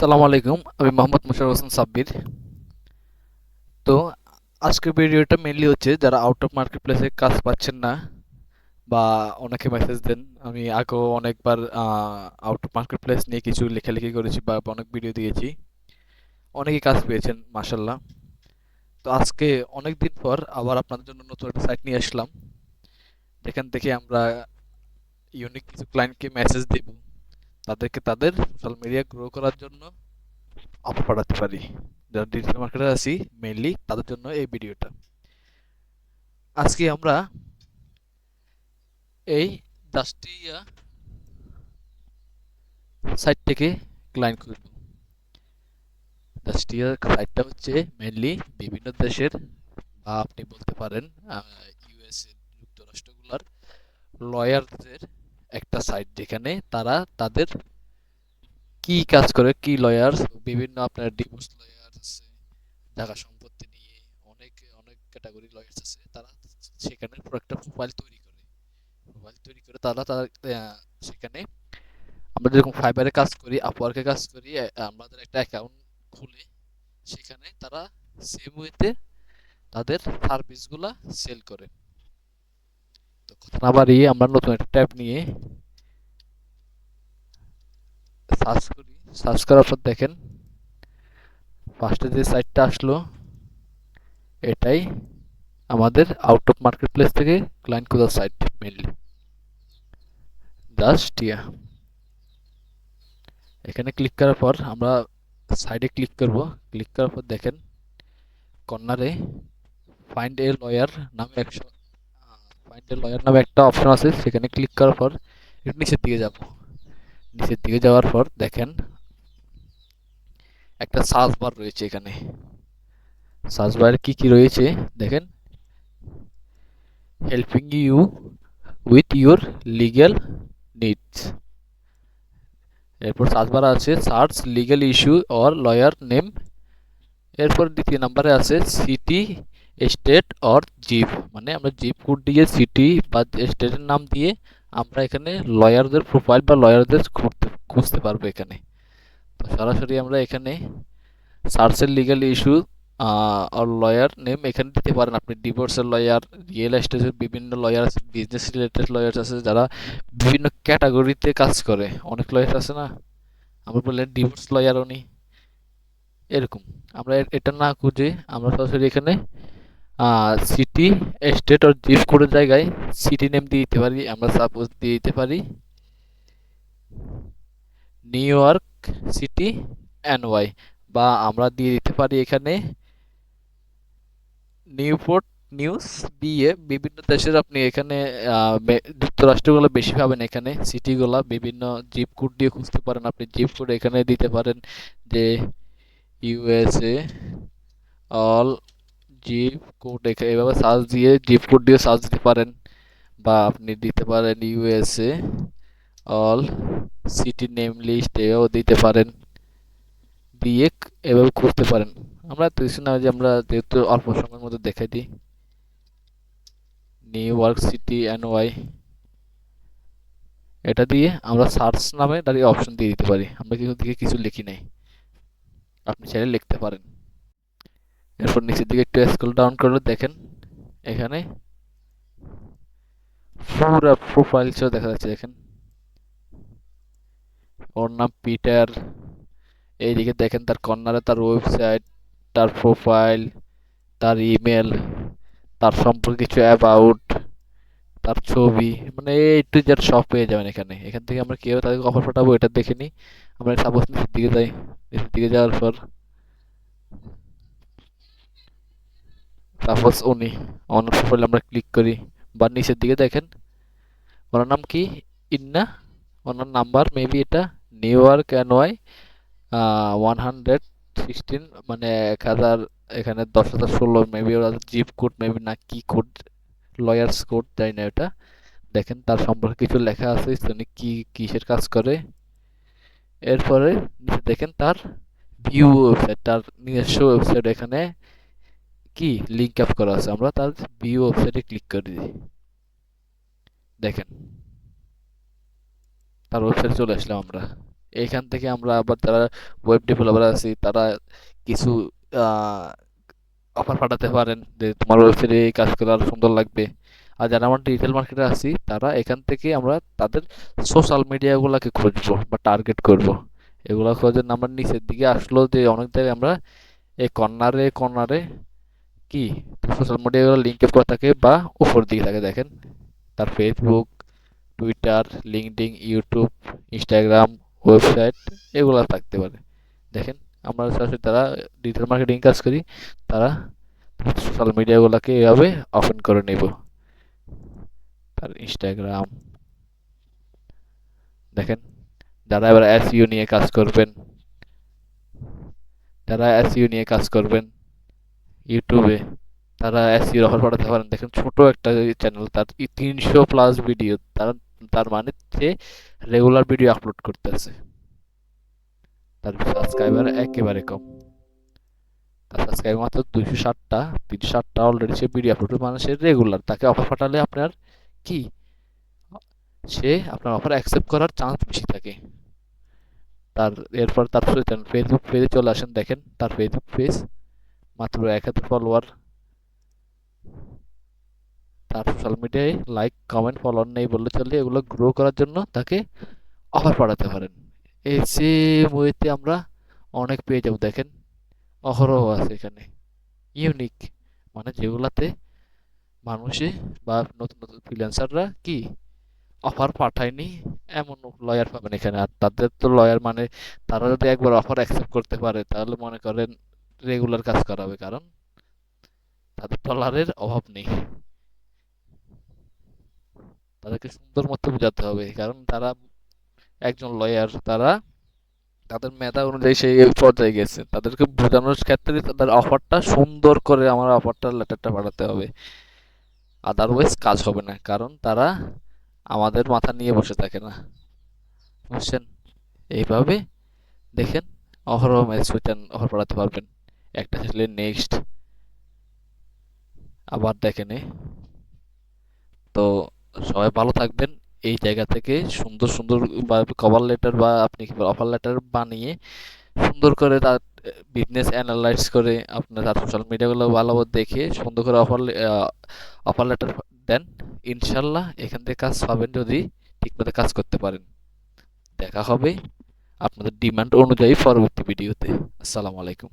আসসালামু আলাইকুম, আমি মোহাম্মদ মুশারফ হোসেন সাব্বির। তো আজকের ভিডিওটা মেনলি হচ্ছে যারা আউট অফ মার্কেট প্লেসে কাজ পাচ্ছেন না বা অনেকে মেসেজ দেন, আমি আগেও অনেকবার আউট অফ মার্কেট প্লেস নিয়ে কিছু লেখালেখি করেছি বা অনেক ভিডিও দিয়েছি। অনেকেই কাজ পেয়েছেন মাসাল্লাহ তো আজকে অনেক দিন পর আবার আপনাদের জন্য নতুন একটা সাইট নিয়ে আসলাম। যেখান থেকে আমরা ইউনিক কিছু ক্লায়েন্টকে মেসেজ দেব। তাদেরকে তাদের সোশ্যাল মিডিয়া গ্রো করার জন্য অফার পাঠাতে পারি। যারা ডিজিটাল মার্কেটার আছি মেইনলি তাদের জন্য এই ভিডিওটা আজকে আমরা এই দাস্টিয়া সাইট থেকে ক্লায়েন্ট খুঁজব। দাস্টিয়া সাইটটা হচ্ছে মেইনলি বিভিন্ন দেশের, বা আপনি বলতে পারেন ইউএসএ যুক্তরাষ্ট্রগুলার লয়ারদের একটা সাইট যেখানে তারা তাদের কি কাজ করে, কি লয়ার বিভিন্ন আপনার ডিভোর্স লয়ার আছে সম্পত্তি নিয়ে অনেক অনেক ক্যাটাগরি লয়ার্স আছে। তারা সেখানে পুরো একটা প্রোফাইল তৈরি করে। প্রোফাইল তৈরি করে তারা তারা সেখানে আমরা যেরকম ফাইবারে কাজ করি আপওয়ার্কে কাজ করি আমাদের একটা অ্যাকাউন্ট খুলে, সেখানে তারা সেম ওয়েতে তাদের সার্ভিসগুলা সেল করে। তো কথা না বাড়িয়ে আমরা নতুন একটা ট্যাব নিয়ে সার্চ করি। সার্চ করার পর দেখেন ফার্স্টে যে সাইটটা আসলো, এটাই আমাদের আউট অফ মার্কেট প্লেস থেকে ক্লায়েন্ট খোঁজার সাইট মেনলি জাস্ট ইয়া এখানে ক্লিক করার পর আমরা সাইডে ক্লিক করব। ক্লিক করার পর দেখেন কর্নারে ফাইন্ড এ লয়ার নামে একশো ফাইন্ড এ লয়ার নামে একটা অপশন আছে, সেখানে ক্লিক করার পর একটু নিচের দিকে যাব। নিচের দিকে যাওয়ার পর দেখেন একটা সার্চ বার রয়েছে এখানে। সার্চ বারে কি কি রয়েছে? দেখেন helping you with your legal needs এরপর সার্চ বার আছে search legal issue or lawyer name এরপর দ্বিতীয় নাম্বারে আছে সিটি স্টেট অর জিপ মানে আমরা জিপ কোড দিয়ে সিটি বা স্টেটের নাম দিয়ে আমরা এখানে লয়ারদের প্রোফাইল বা লয়ারদের খুঁজতে খুঁজতে পারব এখানে। তো সরাসরি আমরা এখানে সার্চের লিগাল ইস্যু আর লয়ার নেম এখানে দিতে পারেন। আপনি ডিভোর্সের লয়ার রিয়েল এস্টেটের বিভিন্ন লয়ার আছে বিজনেস রিলেটেড লয়ার আছে, যারা বিভিন্ন ক্যাটাগরিতে কাজ করে। অনেক লয়ার আছে না? আমরা বললেন ডিভোর্স লয়ার উনি। এরকম। আমরা এটা না খুঁজে আমরা সরাসরি এখানে সিটি স্টেট আর জিপ কোডের জায়গায় সিটি নেম দিয়ে দিতে পারি, আমরা সাপোজ দিয়ে দিতে পারি নিউ ইয়র্ক সিটি ওয়াই বা আমরা দিয়ে দিতে পারি এখানে নিউপোর্ট নিউজ বিয়ে বিভিন্ন দেশের আপনি এখানে যুক্তরাষ্ট্রগুলো বেশি পাবেন এখানে। সিটিগুলো বিভিন্ন জিপ কোড দিয়ে খুঁজতে পারেন, আপনি জিপ কোড এখানে দিতে পারেন যে ইউএসএ অল জিপ কোড এভাবে সার্চ দিয়ে জিপ কোড দিয়ে সার্চ দিতে পারেন বা আপনি দিতে পারেন USA all city name list এও দিতে পারেন। দিয়ে এভাবে খুঁজতে পারেন। আমরা তো কিছু না যে আমরা যেহেতু অল্প সময়ের মধ্যে দেখাই দিই। New York city N Y এটা দিয়ে আমরা সার্চ নামে দাঁড়িয়ে অপশন দিয়ে দিতে পারি। আমরা কিন্তু দিকে কিছু লিখি নাই। আপনি চাইলে লিখতে পারেন। এরপর নিচের দিকে একটু স্কুল ডাউন করলে দেখেন। এখানে পুরো প্রোফাইল দেখা যাচ্ছে, দেখেন। ওর নাম পিটার। এইদিকে দেখেন তার কর্নারে তার ওয়েবসাইট তার প্রোফাইল তার ইমেল তার সম্পর্কে কিছু অ্যাবাউট তার ছবি মানে এই টু জেড সব পেয়ে যাবেন এখানে। এখান থেকে আমরা কেউ তাদেরকে অফার পাঠাবো এটা দেখে নিই। আমরা সাপোজ নিচের দিকে যাই। নিচের দিকে যাওয়ার পর সাপোজ উনি অনার প্রোফাইল আমরা ক্লিক করি বা নিচের দিকে দেখেন। ওনার নাম কি? ইন্না। ওনার নাম্বার মেবি এটা New York Y one hundred sixteen মানে এক হাজার, এখানে দশ হাজার ষোলো মেবি ওরা জিপ কোড মেবি না কি কোড লয়ার্স কোড জানি না এটা। দেখেন, তার সম্পর্কে কিছু লেখা আছে উনি কি, কিসের কাজ করে। এরপরে দেখেন তার ভিউ ওয়েবসাইট তার নিজস্ব ওয়েবসাইট এখানে কি লিঙ্ক আপ করা আছে? আমরা তার ভিউ ওয়েবসাইটে ক্লিক করে দিই। দেখেন। তার ওয়েবসাইটে চলে আসলাম আমরা। এখান থেকে আমরা আবার যারা ওয়েব ডেভেলপার আছি, তারা কিছু অফার পাঠাতে পারেন যে তোমার ওয়েবসাইটে এই কাজ করলে আরও সুন্দর লাগবে। আর যারা আমার ডিজিটাল মার্কেটে আছি, তারা এখান থেকে আমরা তাদের সোশ্যাল মিডিয়াগুলোকে খুঁজবো বা টার্গেট করব। এগুলো খোঁজের নাম্বার নিচের দিকে আসলো যে অনেক জায়গায় আমরা এই কর্নারে কর্নারে কি? সোশ্যাল মিডিয়াগুলো লিঙ্ক করা থাকে বা উপর দিকে থাকে, দেখেন। তার Facebook Twitter LinkedIn YouTube Instagram website এগুলো থাকতে পারে। দেখেন, আমরা সরাসরি তারা ডিজিটাল মার্কেটিং কাজ করি, তারা সোশ্যাল মিডিয়াগুলোকে এভাবে ওপেন করে নেব। তার ইনস্টাগ্রাম দেখেন, যারা এবার এসইও নিয়ে কাজ করবেন, যারা এসইও নিয়ে কাজ করবেন ইউটিউবে তারা এসইও অফার পাঠাতে পারেন। দেখেন ছোট একটা চ্যানেল তার তিনশো প্লাস ভিডিও তার তার মানে সে রেগুলার ভিডিও আপলোড করতেছে তার সাবস্ক্রাইবার একেবারে কম। তার সাবস্ক্রাইবার মাত্র দুইশো ষাটটা, তিনশো ষাটটা অলরেডি সে ভিডিও আপলোড মানে সে রেগুলার তাকে অফার পাঠালে আপনার কি? সে আপনার অফার অ্যাকসেপ্ট করার চান্স বেশি থাকে। তার, এরপর তার ফেসবুক পেজে চলে আসেন। দেখেন তার ফেসবুক পেজ মাত্র এক হাজার ফলোয়ার তার সোশ্যাল মিডিয়ায় লাইক কমেন্ট ফলোয়ার নেই বললে চলে। এগুলো গ্রো করার জন্য তাকে অফার পাঠাতে পারেন। এই সেম ওয়েতে আমরা অনেক পেয়ে যাব, দেখেন। অহরহ আছে এখানে। ইউনিক মানে যেগুলাতে মানুষে বা নতুন নতুন ফ্রিল্যান্সাররা কি অফার পাঠায়নি, এমন লয়ার পাবেন এখানে। আর তাদের তো লয়ার মানে তারা যদি একবার অফার অ্যাকসেপ্ট করতে পারে, তাহলে মনে করেন রেগুলার কাজ করাবে কারণ তাদের ডলারের অভাব নেই। তাদেরকে সুন্দর মতো বোঝাতে হবে, কারণ তারা একজন লয়ার তারা তাদের মেধা অনুযায়ী সেই পর্যায়ে গেছে। তাদেরকে বোঝানোর ক্ষেত্রে তাদের অফারটা সুন্দর করে আমার অফারটা লেটারটা পাঠাতে হবে। আদারওয়াইজ কাজ হবে না, কারণ তারা আমাদের মাথা নিয়ে বসে থাকে না। বুঝছেন? এইভাবে দেখেন, অহরহ ম্যাচ অফার পাঠাতে পারবেন। একটা ছেলে নেক্সট আবার দেখেন তো সবাই ভালো থাকবেন। এই জায়গা থেকে সুন্দর সুন্দর কভার লেটার বা আপনি অফার লেটার বানিয়ে সুন্দর করে তার বিজনেস অ্যানালাইজ করে আপনার তার সোশ্যাল মিডিয়াগুলো ভালো দেখে সুন্দর করে অফার অফার লেটার দেন। ইনশাল্লাহ এখান থেকে কাজ পাবেন যদি ঠিকমতো কাজ করতে পারেন। দেখা হবে আপনাদের ডিমান্ড অনুযায়ী পরবর্তী ভিডিওতে আসসালামু আলাইকুম।